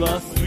Love.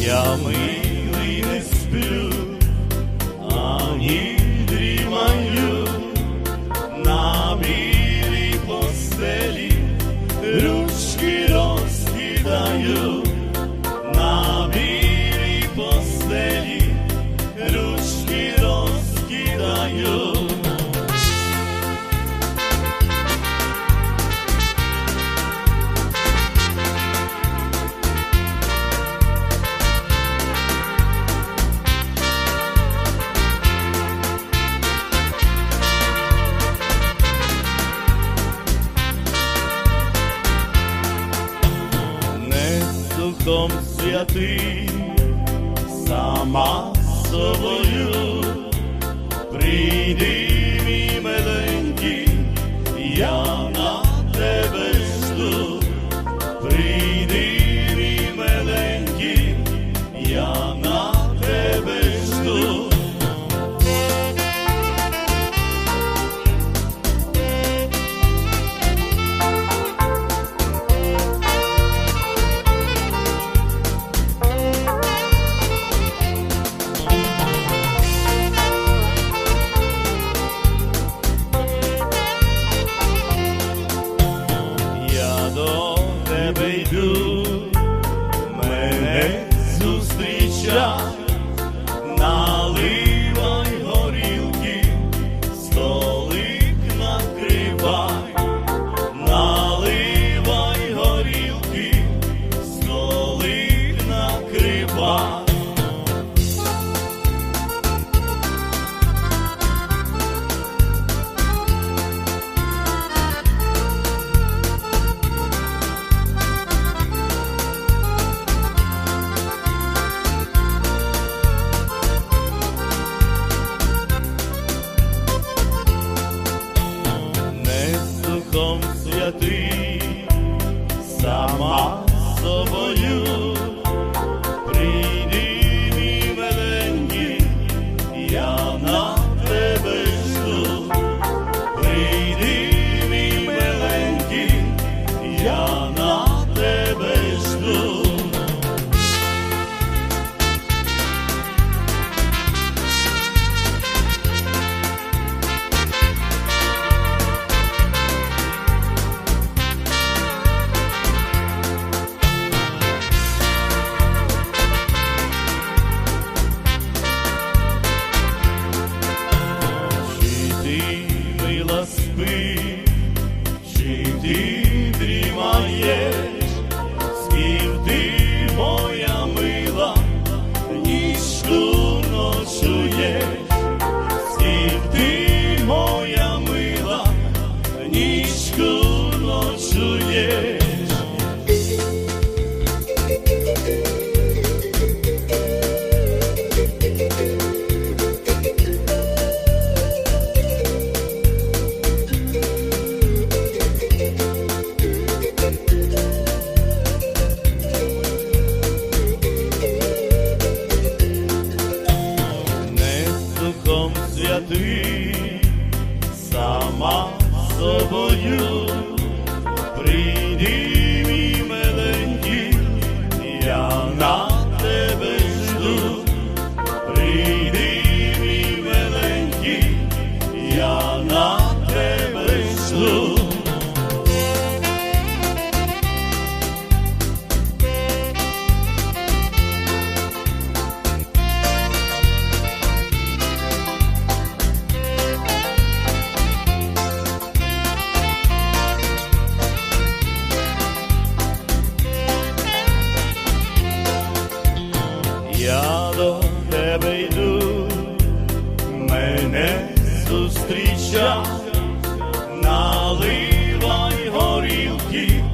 ями. Духом Святий, сама собою прийди, мій миленький, я. never do. Отцом святым. я ти сама собою прийди мій миленький, я на. Я до тебе йду, мене зустріча, наливай горілки.